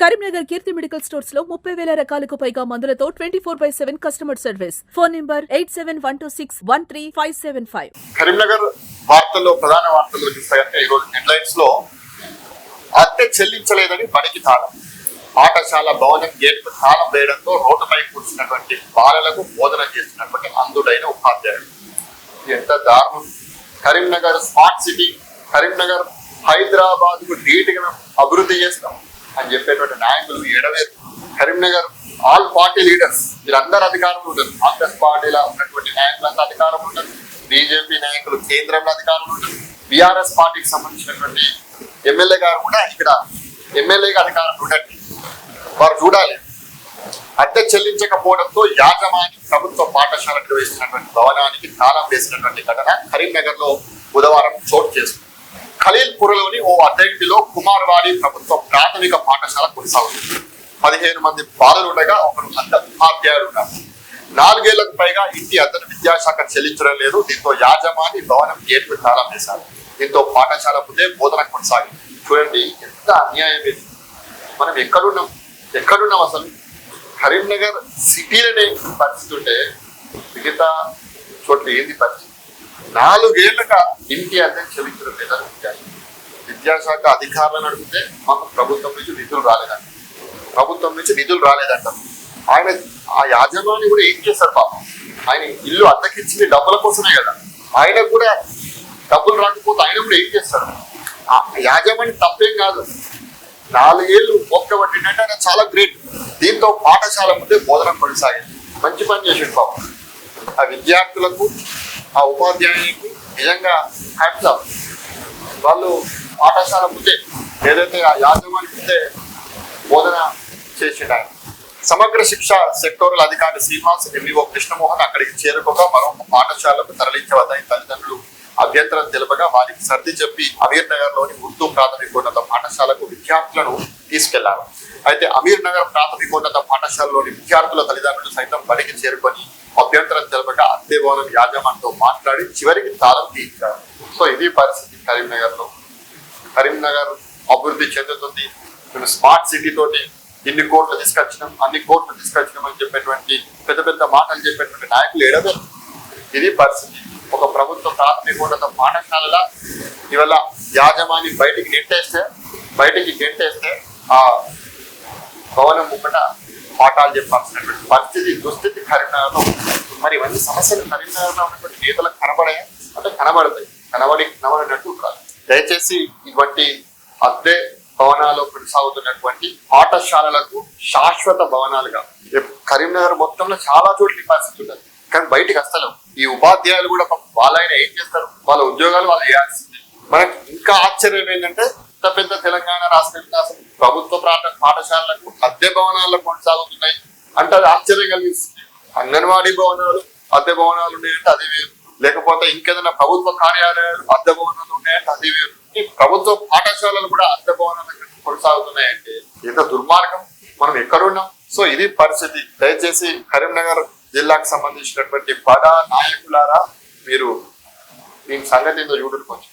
కరీంనగర్ కీర్తి medical స్టోర్స్లో ముప్పై వేల రకాలకు పైగా మందులతో twenty four by seven customer service. Phone number eight seven one two six one three five seven five. Karimnagar వార్తల్లో ప్రధాన వార్తలు చూస్తాయంటే ఈరోజు హెడ్లైన్స్లో అద్దె చెల్లించలేదని పనికి తాళం. పాఠశాల భవనం గేట్కు తాళం వేయడంతో రోడ్డుపై కూర్చున్నటువంటి బాలలకు బోధన చేస్తున్నటువంటి అందుడైన ఉపాధ్యాయుడు. ఎంత దారుణం. కరీంనగర్ స్మార్ట్ సిటీ కరీంనగర్ హైదరాబాద్కు ధీటుగా అభివృద్ధి చేస్తాం అని చెప్పేటువంటి నాయకులు ఎడవేరు కరీంనగర్ ఆల్ పార్టీ లీడర్స్ వీళ్ళందరూ అధికారంలో ఉంటారు. కాంగ్రెస్ పార్టీలో ఉన్నటువంటి నాయకులంతా అధికారంలో ఉంటారు. బీజేపీ నాయకులు కేంద్రంలో అధికారంలో ఉంటారు. బీఆర్ఎస్ పార్టీకి సంబంధించినటువంటి ఎమ్మెల్యే గారు కూడా ఇక్కడ ఎమ్మెల్యేగా అధికారంలో ఉండండి. వారు చూడాలి. అద్దె చెల్లించకపోవడంతో యాజమాని ప్రభుత్వ పాఠశాల నిర్వహిస్తున్నటువంటి భవనానికి తాళం వేసినటువంటి ఘటన కరీంనగర్లో బుధవారం చోటు చేసుకుంది. ఖలీల్పురలోని ఓ అద్దెంటిలో కుమార్వాడి ప్రభుత్వ ప్రాథమిక పాఠశాల కొనసాగుతుంది. పదిహేను మంది బాలులు ఉండగా ఒకరు అంత ఉపాధ్యాయులు ఉన్నారు. నాలుగేళ్ళకు పైగా ఇంటి అద్దెను విద్యాశాఖ చెల్లించడం లేదు. దీంతో యాజమాని భవనం గేట్లు తాళం వేశారు దీంతో పాఠశాల ముందే బోధన కొనసాగింది. చూడండి ఎంత అన్యాయం ఇది. మనం ఎక్కడున్నాం? ఎక్కడున్నాం అసలు? కరీంనగర్ సిటీలోనే పరిస్థితి ఉంటే మిగతా చోట్ల ఏంది పరిస్థితి? నాలుగేళ్ళుగా ఇంటి అద్దె చెల్లించడం లేదా ఉంటాయి విద్యాశాఖ అధికారులను అడిగితే మాకు ప్రభుత్వం నుంచి నిధులు రాలేదంట. ప్రభుత్వం నుంచి నిధులు రాలేదంట. ఆయన ఆ యాజమాని కూడా ఏం చేశారు పాపం? ఆయన ఇల్లు అద్దెకిచ్చింది డబ్బుల కోసమే కదా. ఆయన కూడా డబ్బులు రాకపోతే ఆయన కూడా ఏం చేస్తారు? ఆ యాజమాని తప్పేం కాదు. నాలుగేళ్ళు మొక్కబట్టిందంటే ఆయన చాలా గ్రేట్ దీంతో పాఠశాల ముందే బోధన కొనసాగింది. మంచి పని చేసిండు పాపం. ఆ విద్యార్థులకు ఆ ఉపాధ్యాయునికి నిజంగా హ్యాట్స్ ఆఫ్ వాళ్ళు పాఠశాల ముందే ఏదైతే ఆ యాజమాని ముందే బోధన చేసేటారు. ఆయన సమగ్ర శిక్ష సెక్టోరల్ అధికారి శ్రీనివాస్ ఎంఈఓ కృష్ణమోహన్ అక్కడికి చేరుకోగా మరొక పాఠశాలకు తరలించవద్దని తల్లిదండ్రులు అభ్యంతరం తెలపగా వారికి సర్ది చెప్పి అమీర్ నగర్లోని ఉర్దూ ప్రాథమికోన్నత పాఠశాలకు విద్యార్థులను తీసుకెళ్ళారు. అయితే అమీర్ నగర్ ప్రాథమికోన్నత పాఠశాలలోని విద్యార్థుల తల్లిదండ్రులు సైతం బడికి చేరుకొని అభ్యంతరం తెలపక అద్దె భవనం యాజమాన్తో మాట్లాడి చివరికి తాళం తీయించారు. సో ఇది పరిస్థితి కరీంనగర్లో కరీంనగర్ అభివృద్ధి చెందుతుంది. మేము స్మార్ట్ సిటీ తోటి ఇన్ని కోట్లు తీసుకొచ్చినాం అన్ని కోట్లు తీసుకొచ్చినాం అని చెప్పేటువంటి పెద్ద పెద్ద మాటలు చెప్పేటువంటి నాయకులు ఏడవే ఇది పరిస్థితి. ఒక ప్రభుత్వ ప్రాథమికోన్నత పాఠశాలల ఇవాళ యాజమాని బయటికి నెట్టేస్తే బయటికి గెంటేస్తే ఆ భవనం ముక్కట పాఠాలు చెప్పాల్సినటువంటి పరిస్థితి దుస్థితి కరీంనగర్లో మరి ఇవన్నీ సమస్యలు కరీంనగర్లో ఉన్నటువంటి నేతలకు కనబడే అంటే కనబడతాయి. కనబడి కనబడినట్టు ఉండాలి దయచేసి ఇటువంటి అద్దె భవనాలు కొనసాగుతున్నటువంటి పాఠశాలలకు శాశ్వత భవనాలుగా. కరీంనగర్ మొత్తంలో చాలా చోట్ల పరిస్థితి ఉన్నది. కానీ బయటికి వస్తలేవు ఈ ఉపాధ్యాయులు కూడా వాళ్ళైనా ఏం చేస్తారు? వాళ్ళ ఉద్యోగాలు వాళ్ళు చేయాల్సింది. మనకి ఇంకా ఆశ్చర్యం ఏంటంటే ఇంత పెద్ద తెలంగాణ రాష్ట్ర వికాసం ప్రభుత్వ పాఠశాలలకు అద్దె భవనాలు కొనసాగుతున్నాయి అంటే అది ఆశ్చర్యం కలిగిస్తుంది. అంగన్వాడీ భవనాలు అద్దె భవనాలు ఉన్నాయంటే అది వేరు. లేకపోతే ఇంకేదైనా ప్రభుత్వ కార్యాలయాలు అద్దె భవనాలు ఉన్నాయంటే అది వేరు. ఈ ప్రభుత్వ పాఠశాలలు కూడా అద్దె భవనాలు కొనసాగుతున్నాయంటే ఇంత దుర్మార్గం. మనం ఎక్కడున్నాం సో ఇది పరిస్థితి. దయచేసి కరీంనగర్ జిల్లాకు సంబంధించినటువంటి పద నాయకులారా మీరు దీని సంగతి ఏదో చూడండి కొంచెం